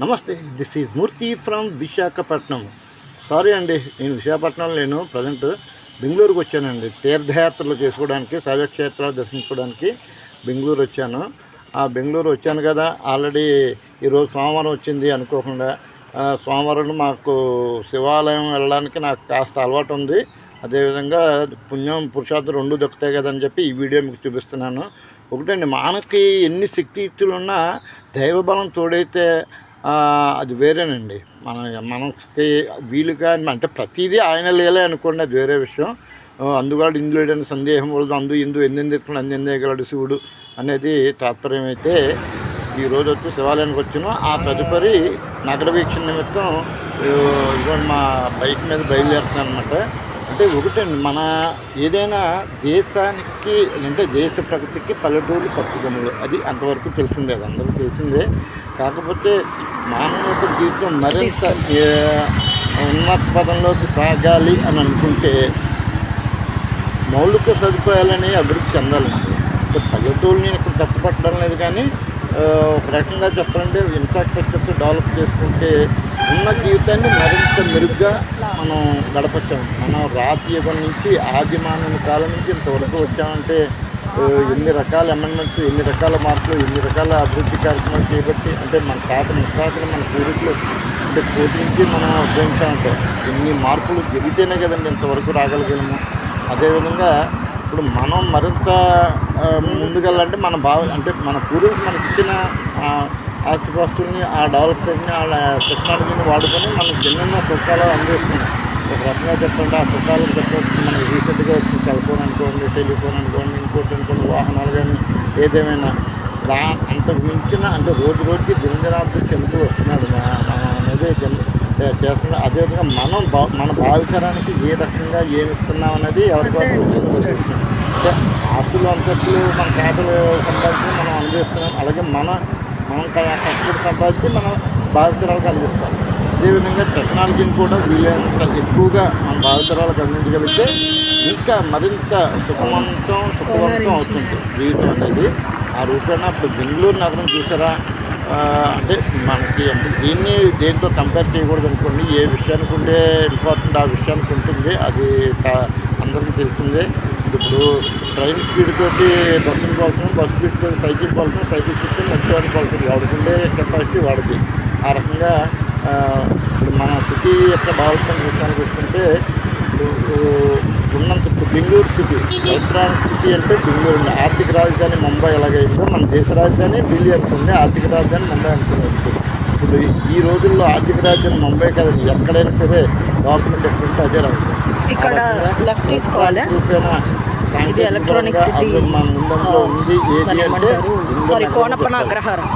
నమస్తే this is Murthy from Visakhapatnam. Sorry అండి నేను విశాఖపట్నం లేను ప్రజెంట్ బెంగళూరుకు వచ్చానండి. తీర్థయాత్రలు చేసుకోవడానికి శైవక్షేత్రాలు దర్శించుకోవడానికి బెంగళూరు వచ్చాను. ఆ బెంగళూరు వచ్చాను కదా ఆల్రెడీ ఈరోజు సోమవారం వచ్చింది అనుకోకుండా సోమవారం మాకు శివాలయం వెళ్ళడానికి నాకు కాస్త అలవాటు ఉంది. అదేవిధంగా పుణ్యం పురుషార్థం రెండు దొక్కుతాయి కదని చెప్పి ఈ వీడియో మీకు చూపిస్తున్నాను. ఒకటండి మనకి ఎన్ని శక్తియుక్తులు ఉన్నా దైవబలం తోడైతే అది వేరేనండి. మన మనకి వీలుగా అంటే ప్రతిదీ ఆయన లేలే అనుకోండి అది వేరే విషయం. అందువల్ల ఇందులో ఏదైనా సందేహం వలదు. అందు ఇందు ఎన్నెందు ఎత్తుకుని అన్ని ఎందేయగలడు శివుడు అనేది తాత్పర్యం అయితే ఈరోజు వచ్చి శివాలయానికి వచ్చినాం. ఆ తదుపరి నగర వీక్షణ నిమిత్తం ఇదిగోండి మా బైక్ మీద బయలుదేరుతున్నాను అనమాట అంటే ఒకటండి మన ఏదైనా దేశానికి అంటే దేశ ప్రగతికి పల్లెటూరు పట్టుదములు అది అంతవరకు తెలిసిందే అది అందరికీ తెలిసిందే. కాకపోతే మానవ జీవితం మరింత ఉన్నత పదంలోకి సాగాలి అని అనుకుంటే మౌలిక సదుపాయాలని అభివృద్ధి చెందాలండి. అంటే పల్లెటూరుని ఇక్కడ తప్పుపట్టడం లేదు కానీ ఒక రకంగా చెప్పాలంటే ఇన్ఫ్రాస్ట్రక్చర్స్ డెవలప్ చేసుకుంటే ఉన్న జీవితాన్ని మరింత మెరుగ్గా మనం గడపచ్చాం. మనం రాతి యుగం నుంచి ఆదిమానవ కాలం నుంచి ఇంతవరకు వచ్చామంటే ఎన్ని రకాల అమెండ్మెంట్స్ ఎన్ని రకాల మార్పులు ఎన్ని రకాల అభివృద్ధి కార్యక్రమాలు చేపట్టి అంటే మన తాత ముత్తాతలు మన పూర్వీకులు అంటే కోటి నుంచి మనం ఉపయోగించామంటే ఎన్ని మార్పులు జరిగితేనే కదండి ఇంతవరకు రాగలిగాము అదేవిధంగా ఇప్పుడు మనం మరింత ముందుకెళ్ళాలంటే మన భావ అంటే మన పూర్వీకులు మనకిచ్చిన ఇచ్చిన ఆ, డెవలప్మెంట్ని ఆ టెక్నాలజీని వాడుకొని మనకి ఎన్నెన్నో సుఖాలు అందిస్తున్నాం. ఒక రకంగా చెప్పండి ఆ సుఖాలు చెప్పవచ్చు మనకి రీసెంట్గా వచ్చి సెల్ ఫోన్ అనుకోండి టెలిఫోన్ అనుకోండి ఇంకోటి అనుకోండి వాహనాలు కానీ ఏదేమైనా దా అంతకు మించిన అంటే రోజు రోజుకి దినదినాభివృద్ధి చెందుతూ వస్తున్నాడు మన- మనం అనేది చెందు- చే- చేస్తున్నాం అదేవిధంగా మనం మన భావితరానికి ఏ రకంగా ఏమి ఇస్తున్నాం అనేది ఎవరికి వారికి తెలుస్తుంది. అంటే ఆస్తులు అంతస్తులు మన తాతలు సంపాదించి మనం అందిస్తున్నాం అలాగే మన మనం కష్టపడి సంపాదించి మనం భావితరాలకు అందిస్తాం అదేవిధంగా టెక్నాలజీని కూడా వీలైనంత ఎక్కువగా మన బాధితురాలకు అందించగలిగితే ఇంకా మరింత సుఖవంతం సుఖవంతం అవుతుంది. జీవితం అనేది ఆ రూపేణ ఇప్పుడు బెంగళూరు నగరం చూసారా? అంటే మనకి అంటే దీన్ని దేంతో కంపేర్ చేయకూడదు అనుకోండి. ఏ విషయానికి ఉండే ఇంపార్టెంట్ ఆ విషయానికి ఉంటుంది. అది అందరికీ తెలిసిందే. ఇప్పుడు ట్రైన్ స్పీడ్ తోటి బస్సులు పోతున్నాం బస్సు స్పీడ్ తోటి సైకిల్ పోతున్నాం సైకిల్ స్పీడ్ తోటి మంచి వాడికి పలుతుంది వాడుకుండే కెపాసిటీ వాడికి. ఆ రకంగా మన సిటీ యొక్క డెవలప్మెంట్ విషయానికి వస్తుంటే ఉన్నంత ఇప్పుడు బెంగళూరు సిటీ ఎలక్ట్రానిక్ సిటీ అంటే బెంగళూరు ఆర్థిక రాజధాని ముంబై ఎలాగైందో మన దేశ రాజధాని ఢిల్లీ అనుకుంది ఆర్థిక రాజధాని ముంబై అనుకున్నట్టు ఇప్పుడు ఈ రోజుల్లో ఆర్థిక రాజధాని ముంబై కాదండి ఎక్కడైనా సరే డెవలప్మెంట్ ఎక్కడుంటే అదే రాజధాని. ఇక్కడ left తీసుకోవాలా? ఇది electronic city sorry Konappana. Agrahara.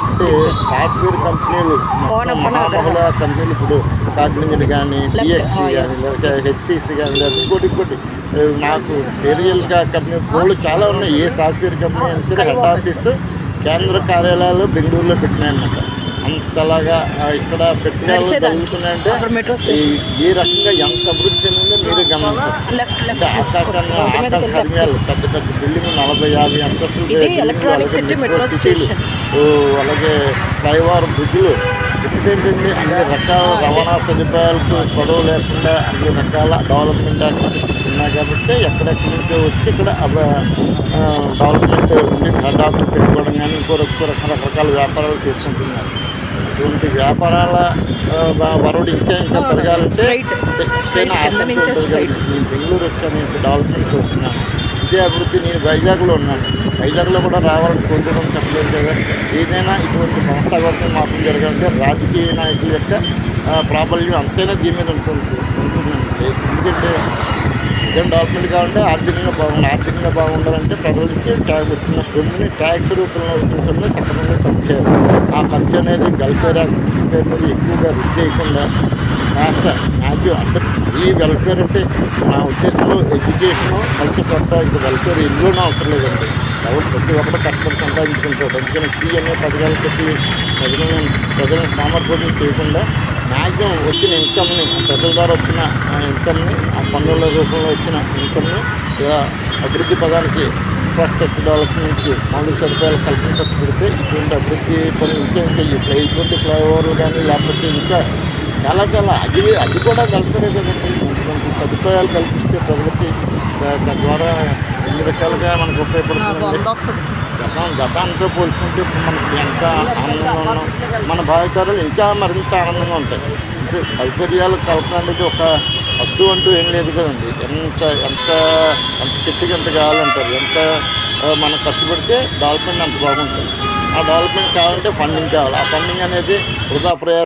Software కంపెనీలు కోనప్పన మహాబహుళ కంపెనీలు ఇప్పుడు కాగ్నిజెంట్ కానీ Oh, కానీ హెచ్పిసి కానీ ఇంకోటి ఇంకోటి. నాకు ఏరియల్గా కంపెనీ వాళ్ళు చాలా ఉన్నాయి. ఏ సాఫ్ట్వేర్ కంపెనీ అయినా సరే హెడ్ ఆఫీస్ కేంద్ర కార్యాలయాలు బెంగళూరులో పెట్టినాయన్నమాట. అంతలాగా ఇక్కడ అక్కడ మెట్రో ఈ రకంగా ఎంత అభివృద్ధి చెందిందో మీరు గమనించారు లెఫ్ట్ అంటే లెఫ్ట్ ఆకాశాన్ని ఆకాశ హర్మ్యాలు పెద్ద పెద్ద బిల్డింగ్ నలభై యాభై అంతస్తులు సిటీలు, అలాగే ఫ్లైఓవర్ బ్రిడ్జ్లు ఏంటంటే అన్ని రకాల రవాణా సదుపాయాలకు గొడవ లేకుండా అన్ని రకాల డెవలప్మెంట్ యాక్టివిటీస్ ఉన్నాయి కాబట్టి ఎక్కడెక్కడి నుంచో వచ్చి ఇక్కడ డెవలప్మెంట్ ఉండి హెడ్ ఆఫీస్ పెట్టుకోవడం కానీ ఇంకో ఇంకో రకం రకరకాల వ్యాపారాలు చేసుకుంటున్నారు. ఇటువంటి వ్యాపారాల ఆ, వ- వరవడి ఇంకా ఇంకా పెరగాలంటే బెంగళూరు వచ్చాను డెవలప్మెంట్ వస్తున్నాను విద్యాభివృద్ధి అభివృద్ధి నేను వైజాగ్లో ఉన్నాను. వైజాగ్లో కూడా రావాలని కోరుకోవడం చెప్పలేదు కదా. ఏదైనా ఇటువంటి సంస్థాగతం మార్పులు జరగాలంటే రాజకీయ నాయకుల యొక్క ప్రాబల్యం అంతైనా దీని మీద ఉంటుంది ఉంటుందండి. ఎందుకంటే ఏం డెవలప్మెంట్ కావాలంటే ఆర్థికంగా బాగుండాలి. ఆర్థికంగా బాగుండాలంటే ప్రజలకి ట్యాక్స్ వస్తున్న సొమ్ముని ట్యాక్స్ రూపంలో వచ్చిన సొమ్ముని సక్రమంగా ఖర్చు చేయాలి. ఆ ఖర్చు అనేది వెల్ఫేర్ యాక్ట్ మీద ఎక్కువగా రుచి చేయకుండా కాస్త మ్యాక్సిమం అంటే ఈ వెల్ఫేర్ అంటే నా ఉద్దేశంలో ఎడ్యుకేషను హెల్త్ కొత్త ఇది వెల్ఫేర్ ఇందులోనూ అవసరం లేదండి. ఎవరు ప్రతి ఒక్కరు కష్టం సంపాదించుకుంటారు. అందుకని ఫీ అనే పథకాలు పెట్టి ప్రజలను ప్రజలను సామర్థ్యం చేయకుండా మ్యాక్సిమం వచ్చిన ఇన్కమ్ని ప్రజల ద్వారా వచ్చిన ఆ ఇన్కమ్ని ఆ పన్నుల రూపంలో వచ్చిన ఇన్కమ్ని అభివృద్ధి పదానికి ఇన్ఫ్రాస్ట్రక్చర్ డెవలప్మెంట్ మౌలిక సదుపాయాలు కల్పించ ఇటువంటి అభివృద్ధి పనులు ఇంకా ఇంకా ఈ ఫ్లై ఇటువంటి ఫ్లైఓవర్లు కానీ లేకపోతే ఇంకా చాలా చాలా. అది అది కూడా కల్చరే కదండి సదుపాయాలు కల్పిస్తే ప్రజలకి తద్వారా ఎన్ని రకాలుగా మనకు ఉపయోగపడుతుందండి? వందొస్తుంది గతం గతాంతో పోల్చుకుంటే ఇప్పుడు మనకి ఎంత ఆనందంగా ఉన్నాం మన భావితరాలు ఇంకా మరింత ఆనందంగా ఉంటాయి. అంటే సౌకర్యాలు కల్పన అనేది ఒక హద్దు అంటూ ఏం లేదు కదండి. ఎంత ఎంత ఎంత చెట్టుకి ఎంత కావాలంటారు ఎంత మనం ఖర్చు పెడితే డెవలప్మెంట్ అంత బాగుంటుంది. ఆ డెవలప్మెంట్ కావాలంటే ఫండింగ్ కావాలి. ఆ ఫండింగ్ అనేది వృధా ప్రయాసం